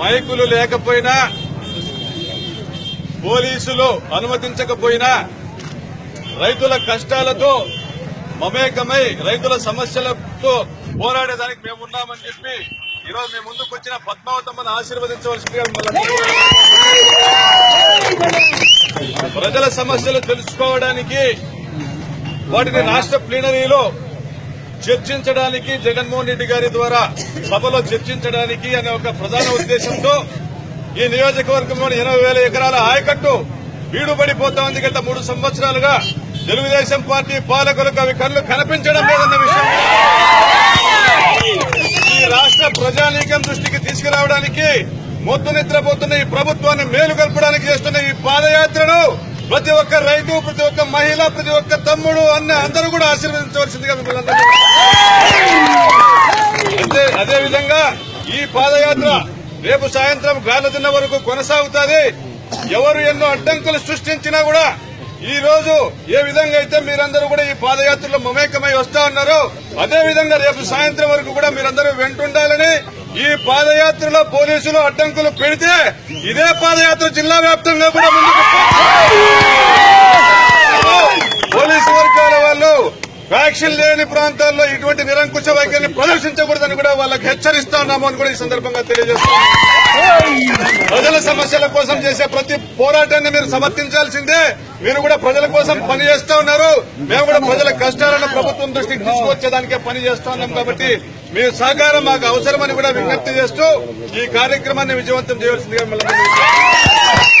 మైకులు లేకపోయినా పోలీసులు అనుమతించకపోయినా రైతుల కష్టాలతో మమేకమై రైతుల సమస్యలతో పోరాడేదానికి మేము ఉన్నామని చెప్పి ఈరోజు మేము ముందుకు వచ్చిన పద్మావతమ్మను ఆశీర్వదించవలసిందిగా ప్రజల సమస్యలు తెలుసుకోవడానికి వాటిని రాష్ట్ర ప్లీనరీలో చర్చించడానికి జగన్మోహన్ రెడ్డి గారి ద్వారా సభలో చర్చించడానికి అనే ఒక ప్రధాన ఉద్దేశంతో ఈ నియోజకవర్గంలోని ఎనభై వేల ఎకరాల ఆయకట్టు వీడుబడిపోతా ఉంది. గత మూడు సంవత్సరాలుగా తెలుగుదేశం పార్టీ పాలకులకు అవి కళ్ళు కనిపించడం లేదన్న విషయం. ఈ రాష్ట్ర ప్రజానీకం దృష్టికి తీసుకురావడానికి మొద్దు నిద్రపోతున్న ఈ ప్రభుత్వాన్ని మేలు కల్పడానికి చేస్తున్న ఈ పాదయాత్రను ప్రతి ఒక్క రైతు ప్రతి ఒక్క మహిళ ప్రతి ఒక్క తమ్ముడు అన్న అందరూ కూడా ఆశీర్వదించవలసిందిగా మిమ్మల్ని అంతే అదే విధంగా ఈ పాదయాత్ర రేపు సాయంత్రం గాలదిన్న వరకు కొనసాగుతుంది. ఎవరు ఎన్నో అడ్డంకులు సృష్టించినా కూడా ఈ రోజు ఏ విధంగా అయితే మీరందరూ కూడా ఈ పాదయాత్రలో మమేకమై వస్తా ఉన్నారో అదే విధంగా రేపు సాయంత్రం వరకు కూడా మీరందరూ వెంటుండాలని ఈ పాదయాత్రలో పోలీసులు అడ్డంకులు పెడితే ఇదే పాదయాత్ర జిల్లా వ్యాప్తంగా కూడా ముందుకు సాక్షులు లేని ప్రాంతాల్లో ఇటువంటి నిరంకుశ వైఖరిని ప్రదర్శించకూడదని కూడా వాళ్ళకి హెచ్చరిస్తా ఉన్నాము అని కూడా ఈ సందర్భంగా తెలియజేస్తాం ప్రజల సమస్యల కోసం చేసే ప్రతి పోరాటాన్ని మీరు సమర్థించాల్సిందే. మీరు కూడా ప్రజల కోసం పని చేస్తా ఉన్నారు. మేము కూడా ప్రజల కష్టాలను ప్రభుత్వం దృష్టికి తీసుకొచ్చేదానికే పని చేస్తా ఉన్నాం కాబట్టి మీ సహకారం మాకు అవసరమని కూడా విజ్ఞప్తి చేస్తూ ఈ కార్యక్రమాన్ని విజయవంతం చేయవలసిందిగా మిమ్మల్ని